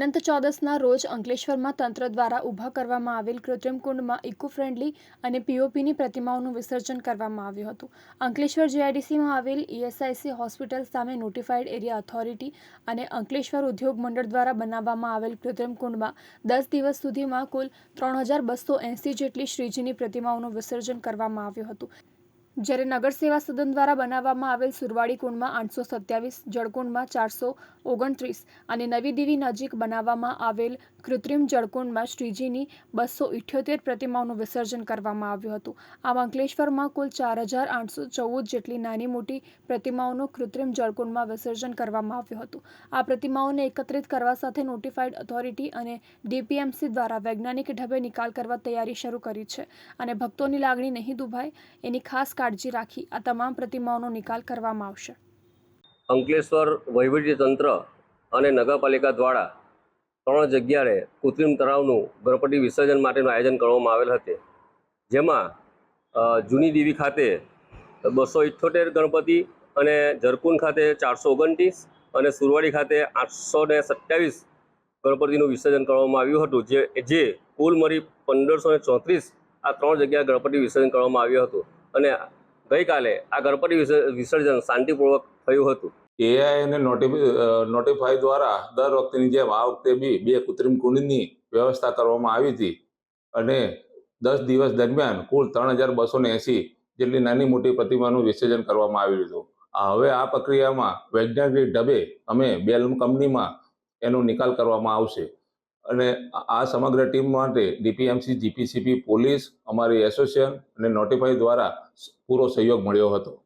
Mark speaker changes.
Speaker 1: અનંત ચૌદસના રોજ અંકલેશ્વરમાં તંત્ર દ્વારા ઊભા કરવામાં આવેલ કૃત્રિમ કુંડમાં ઇકો ફ્રેન્ડલી અને પીઓપીની પ્રતિમાઓનું વિસર્જન કરવામાં આવ્યું હતું. અંકલેશ્વર જીઆઈડીસીમાં આવેલ ઈએસઆઈસી હોસ્પિટલ સામે નોટિફાઈડ એરિયા ઓથોરિટી અને અંકલેશ્વર ઉદ્યોગ મંડળ દ્વારા બનાવવામાં આવેલ કૃત્રિમ કુંડમાં દસ દિવસ સુધીમાં કુલ ત્રણ હજાર બસો એંસી જેટલી શ્રીજીની પ્રતિમાઓનું વિસર્જન કરવામાં આવ્યું હતું. જ્યારે નગર સેવા સદન દ્વારા બનાવવામાં આવેલ સુરવાડી કુંડમાં આઠસો સત્યાવીસ, જળકુંડમાં ચારસો ઓગણત્રીસ અને નવી દેવી નજીક બનાવવામાં આવેલ કૃત્રિમ જળકુંડમાં શ્રીજીની બસો ઇઠ્યોતેર પ્રતિમાઓનું વિસર્જન કરવામાં આવ્યું હતું. આમ અંકલેશ્વરમાં કુલ ચાર હજાર આઠસો ચૌદ જેટલી નાની મોટી પ્રતિમાઓનું કૃત્રિમ જળકુંડમાં વિસર્જન કરવામાં આવ્યું હતું. આ પ્રતિમાઓને એકત્રિત કરવા સાથે નોટિફાઈડ ઓથોરિટી અને ડીપીએમસી દ્વારા વૈજ્ઞાનિક ઢબે નિકાલ કરવા તૈયારી શરૂ કરી છે અને ભક્તોની લાગણી નહીં દુભાય એની ખાસ કાળજી રાખી આ તમામ પ્રતિમાઓનો નિકાલ કરવામાં આવશે.
Speaker 2: અંકલેશ્વર વહીવટી તંત્ર અને નગરપાલિકા દ્વારા ત્રણ જગ્યાએ કૃત્રિમ તળાવનું ગણપતિ વિસર્જન માટેનું આયોજન કરવામાં આવેલ હતું. જેમાં જૂની દેવી ખાતે બસો ઇઠ્ઠોતેર ગણપતિ અને જરકુંડ ખાતે ચારસો ઓગણત્રીસ અને સુરવાડી ખાતે આઠસો ને સત્યાવીસ ગણપતિનું વિસર્જન કરવામાં આવ્યું હતું, જે જે કુલ મળી પંદરસો ચોત્રીસ આ ત્રણ જગ્યાએ ગણપતિ વિસર્જન કરવામાં આવ્યું હતું. અને ગઈકાલે આ ગણપતિ વિસર્જન શાંતિપૂર્વક થયું હતું.
Speaker 3: એઆઈ અને નોટિફાઈ દ્વારા દર વખતેની જેમ આ વખતે બી બે કૃત્રિમ કુંડની વ્યવસ્થા કરવામાં આવી હતી. અને દસ દિવસ દરમિયાન કુલ ત્રણ હજાર બસો ને એંસી જેટલી નાની મોટી પ્રતિમાનું વિસર્જન કરવામાં આવ્યું હતું. હવે આ પ્રક્રિયામાં વૈજ્ઞાનિક ઢબે અમે બેલમ કંપનીમાં એનો નિકાલ કરવામાં આવશે. અને આ- સમગ્ર ટીમ માટે ડીપીએમસી જીપીસીપી પોલીસ, અમારી એસોસિએશન અને નોટિફાઈ દ્વારા પૂરો સહયોગ મળ્યો હતો.